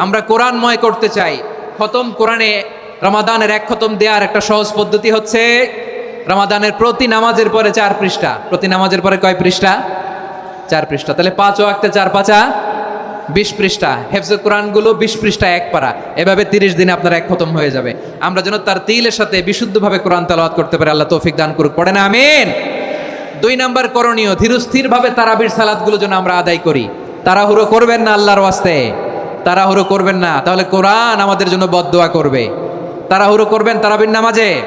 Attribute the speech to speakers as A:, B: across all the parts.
A: আমরা কোরআনময় করতে চাই। খতম কোরআনে রমাদানের এক খতম দেওয়ার একটা সহজ পদ্ধতি হচ্ছে, রমাদানের প্রতি নামাজের পরে চার পৃষ্ঠা। প্রতি নামাজের পরে কয় পৃষ্ঠা? চার পৃষ্ঠা। তাহলে পাঁচ ও একটা চার পাঁচা, বিশ পৃষ্ঠা। হেফজ কোরআনগুলো বিশ পৃষ্ঠা এক পারা এভাবে তিরিশ দিনে আপনার এক খতম হয়ে যাবে। আমরা যেন তার তিলের সাথে বিশুদ্ধভাবে কোরআন তালাওয়াত করতে পারি, আল্লাহ তৌফিক দান করুক। পড়ে না, আমিন। দুই নাম্বার করণীয়, ধীরস্থিরভাবে তারাবির সালাদগুলো যেন আমরা আদায় করি। তাড়াহুড়ো করবেন না আল্লাহর ওয়াস্তে। তাড়াহুড়ো করবেন না। তাহলে কোরআন আমাদের জন্য বদদোয়া করবে। তাড়াহুড়ো করবেন তারাবির নামাজে?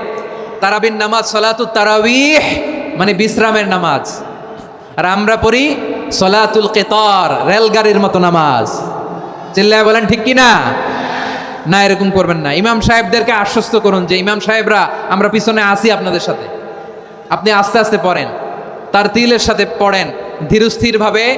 A: তারাবিন নামাজ সলাতু তারাবিহ মানে বিশ্রামের নামাজ। আর আমরা পড়ি সলাতুল কেতর, রেলগাড়ির মতো নামাজ। চিল্লায় বলেন ঠিক কি না না এরকম করবেন না। ইমাম সাহেবদেরকে আশ্বস্ত করুন যে, ইমাম সাহেবরা, আমরা পিছনে আসি আপনাদের সাথে। আপনি আস্তে আস্তে পড়েন। তার তিলের সাথে পড়েন। ধীরস্থিরভাবে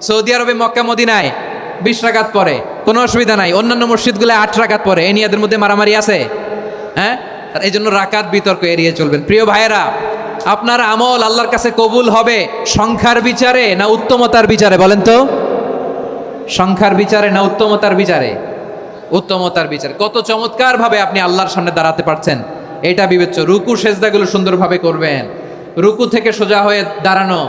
A: সৌদি আরবে মক্কা, মদিনায় বিশ রাকাত পরে কোনো অসুবিধা নাই। অন্যান্য মসজিদগুলো আট রাকাত পরে এ নিয়ে এদের মধ্যে মারামারি আছে। হ্যাঁ? এই জন্য রাকাত বিতর্ক এড়িয়ে চলবেন। প্রিয় ভাইয়েরা, আপনার আমল আল্লাহর কাছে কবুল হবে সংখ্যার বিচারে না উত্তমতার বিচারে? বলেন তো। সংখ্যার বিচারে না উত্তমতার বিচারে? উত্তমতার বিচারে। কত চমৎকার ভাবে আপনি আল্লাহর সামনে দাঁড়াতে পারছেন। এটা বিবেচ্য। রুকু, সেজদাগুলো সুন্দরভাবে করবেন। রুকু থেকে সোজা হয়ে দাঁড়ানো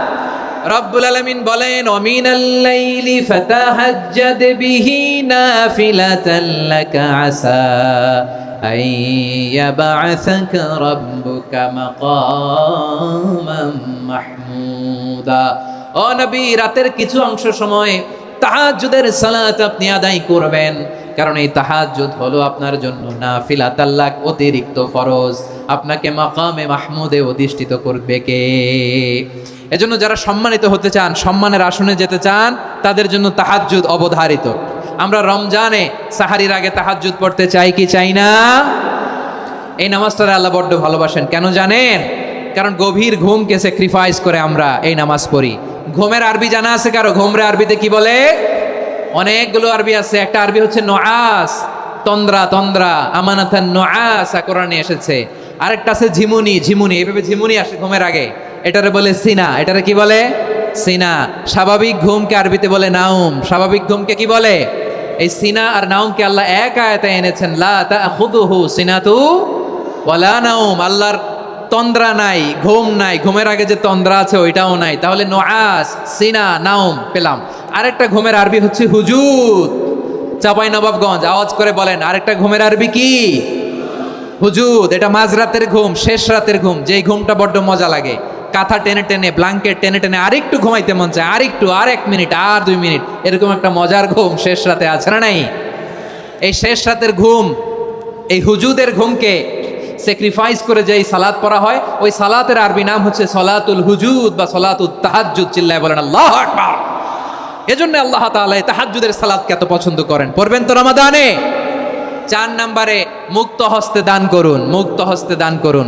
A: রব্বুল আলামিন বলেন, অমিনাল লাইলি ফাতাহাজ্জাদ বিহি নাফিলাতান লাকা আসা আন ইয়াবআসাকা রাব্বুকা মাকামান মাহমুদা। ও নবী, রাতের কিছু অংশ সময় তাহাজ্জুদের সালাত আপনি আদায় করবেন, কারণ এই তাহাজ্জুদ হলো আপনার জন্য নাফিলা তাল্লাক অতিরিক্ত ফরজ। আপনাকে মাকামে মাহমুদে অধিষ্ঠিত করবে কে? এজন্য যারা সম্মানিত হতে চান, সম্মানের আসনে যেতে চান, তাদের জন্য তাহাজ্জুদ অবধারিত। আমরা রমজানে সাহারির আগে তাহাজ্জুদ পড়তে চাই কি চাই না? এই নামাজটা আল্লাহ বড্ড ভালোবাসেন। কেন জানেন? কারণ গভীর ঘুমকে স্যাক্রিফাইস করে আমরা এই নামাজ পড়ি। ঘুমের আরবি জানা আছে কারও? ঘুমরে আরবিতে কি বলে? অনেকগুলো আরবি আছে। একটা আরবি হচ্ছে নোয়াস। তন্দ্রা তন্দ্রা আমানাথান নোয়াস কোরআনে এসেছে। আরেকটা আছে ঝিমুনি ঝিমুনি। এইভাবে ঝিমুনি আসে ঘুমের আগে। এটারে বলে সিনা, এটারে কি বলে? সিনা। স্বাভাবিক ঘুমকে আরবিতে বলে নাউম স্বাভাবিক ঘুমকে কি বলে? এই সিনা আর নাউমকে আল্লাহ এক আয়াতে এনেছেন, লা সিনাতু ওয়ালা নাউম আল্লাহর তন্দ্রা নাই, ঘুম নাই। ঘুমের আগে যে তন্দ্রা আছে ওইটাও নাই। তাহলে নোয়াস সিনা নাউম পেলাম। আরেকটা ঘুমের আরবি হচ্ছে হুজুদ। চাপাই নবাবগঞ্জ, আওয়াজ করে বলেন, আরেকটা ঘুমের আরবি কি? হুজুদ, এটা মাঝরাতের ঘুম, শেষ রাতের ঘুম। যেই ঘুমটা বড্ড মজা লাগে। কাঁথা টেনে টেনে ব্লাঙ্কেট টেনে টেনে আরেকটু ঘুমাইতে মন চায়, আরেকটু আর এক মিনিট, আর দুই মিনিট। এরকম একটা মজার ঘুম শেষ রাতে আছে না নাই? এই শেষ রাতের ঘুম, এই হুজুদের ঘুমকে স্যাক্রিফাইস করে যেই সালাদ পড়া হয়, ওই সালাতের আরবি নাম হচ্ছে সলাতুল হুজুদ বা সলাতুল তাহাজ্জুদ চিল্লায় বলেন, আল্লাহ এজন্য আল্লাহ তাআলা এই তাহাজ্জুদের সালাতকে এত পছন্দ করেন। পড়বেন তো রমাদানে? চার নম্বরে, মুক্ত হস্তে দান করুন, মুক্ত হস্তে দান করুন।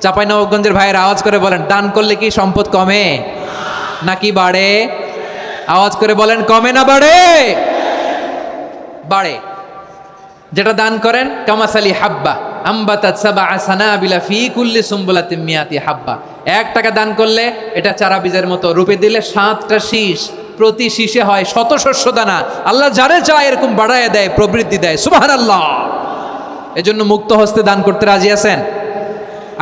A: চাপাই নবগঞ্জের ভাইয়ের, আওয়াজ করে বলেন, দান করলে কি সম্পদ কমে? নাকি বাড়ে? আওয়াজ করে বলেন, কমে না বাড়ে? বাড়ে। যেটা দান করেন, কামাসালি হাব্বা হাব্বা। এক টাকা দান করলে, এটা চারা বীজের মতো রূপে দিলে সাতটা শীষ, প্রতি শীষে হয় শত শস্য দানা। আল্লাহ যারে চায়, এরকম বাড়ায় দেয় প্রবৃদ্ধি দেয়। সুবহানাল্লাহ। এজন্য মুক্ত হস্তে দান করতে রাজি আছেন?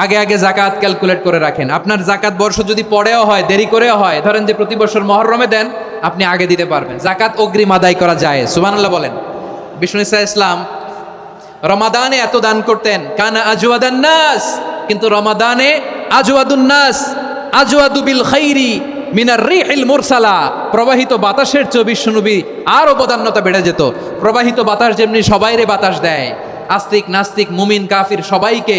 A: আগে আগে জাকাত ক্যালকুলেট করে রাখেন। আপনার জাকাত বর্ষ যদি পরেও হয়, দেরি করেও হয়, ধরেন যে প্রতি বছর মহরমে দেন, আপনি আগে দিতে পারবেন। জাকাত অগ্রিম আদায় করা যায়। সুবহানাল্লাহ বলেন। বিষ্ণু ইসা ইসলাম, রমাদানে এত দান করতেন, কানা আজওয়াদান নাস কিন্তু রমাদানে আজওয়াদুন নাস, আজওয়াদু বিল খাইরি মিনার রিহিল মুরসালা প্রবাহিত বাতাসের চেয়ে বিশ্বনবী আরও বদান্যতা বেড়ে যেত। প্রবাহিত বাতাস যেমনি সবাইরে বাতাস দেয়, আস্তিক নাস্তিক, মুমিন, কাফির সবাইকে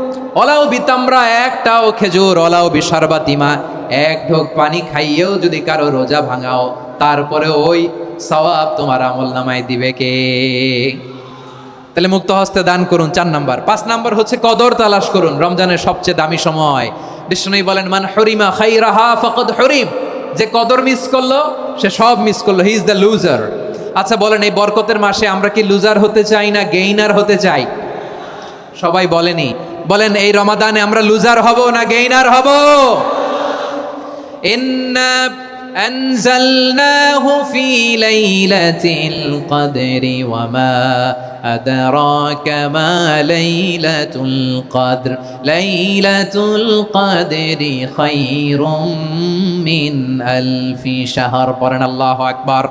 A: ওলাও বিতামরা, একটাও খেজুর ওলাও বিশারবাতিমা। এক ঢোক পানি খাইয়েও যদি কারও রোজা ভাঙাও তারপরে ওই সওয়াব তোমার আমল নামায় দিবে কে? তাহলে মুক্ত হস্তে দান করুন চার নাম্বার। পাঁচ নাম্বার হচ্ছে কদর তালাশ করুন, রমজানের সবচেয়ে দামি সময়। বিষ্ণু বলেন, মান হরিমা খাই রাহা ফকদ হরিম। যে কদর মিস করল, সে সব মিস করল হি ইজ দ্য লুজার আচ্ছা বলেন, এই বরকতের মাসে আমরা কি লুজার হতে চাই না গেইনার হতে চাই? সবাই বলেনি। বলেন এই রমাদানে আমরা লুজার হব না গেইনার হব ইন্না أنزلناه في ليلة القدر وما أدراك ما ليلة القدر ليلة القدر خير من ألف شهر قرن الله أكبر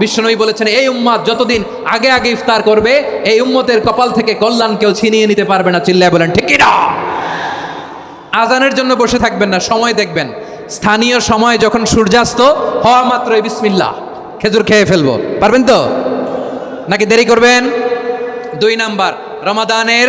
A: বিশ্বনবী বলেছেন, এই উম্মাদ যতদিন আগে আগে ইফতার করবে, এই উম্মতের কপাল থেকে কল্যাণ কেউ ছিনিয়ে নিতে পারবে না। চিল্লায় বলেন, ঠিক না আজানের জন্য বসে থাকবেন না, সময় দেখবেন। স্থানীয় সময় যখন সূর্যাস্ত, হওয়া মাত্র বিসমিল্লাহ, খেজুর খেয়ে ফেলব। পারবেন তো? নাকি দেরি করবেন? দুই নাম্বার, রমাদানের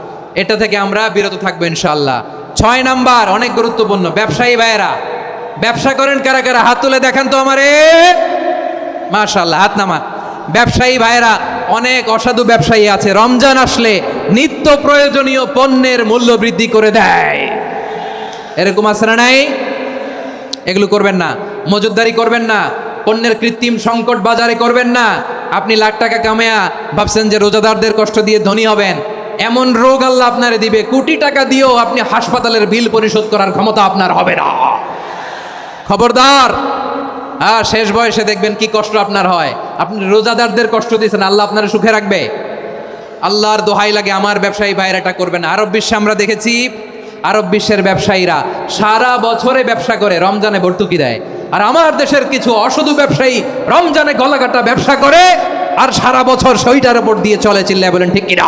A: এটা থেকে আমরা বিরত থাকব ইনশাল্লাহ ছয় নাম্বার, অনেক গুরুত্বপূর্ণ, ব্যবসায়ী ভাইয়েরা, ব্যবসা করেন কারা কারা? হাত তুলে দেখান তো আমারে। মাশাল্লাহ হাত নামা ব্যবসায়ী ভাইয়েরা, অনেক অসাধু ব্যবসায়ী আছে। রমজান আসলে নিত্য প্রয়োজনীয় পণ্যের মূল্য বৃদ্ধি করে দেয়। এরকম আছে না নাই? এগুলো করবেন না। মজুদারি করবেন না। পণ্যের কৃত্রিম সংকট বাজারে করবেন না। আপনি লাখ টাকা কামায়া ভাবছেন যে রোজাদারদের কষ্ট দিয়ে ধনী হবেন। এমন রোগ আল্লাহ আপনারে দিবে, কোটি টাকা দিয়েও আপনি হাসপাতালের বিল পরিশোধ করার ক্ষমতা আপনার হবে না। খবরদার হ্যাঁ শেষ বয়সে দেখবেন কি কষ্ট আপনার হয়। আপনি রোজাদারদের কষ্ট দিয়েছেন, আল্লাহ আপনার সুখে রাখবে। আল্লাহর দোহাই লাগে আমার ব্যবসায়ী ভাইয়ের এটা করবেন আরব বিশ্বে আমরা দেখেছি, আরব বিশ্বের ব্যবসায়ীরা সারা বছরে ব্যবসা করে, রমজানে ভর্তুকি দেয়। আর আমার দেশের কিছু অসাধু ব্যবসায়ী রমজানে গলাকাটা ব্যবসা করে, আর সারা বছর সইটার উপর দিয়ে চলে চিল্লায় বলেন, ঠিক কিনা?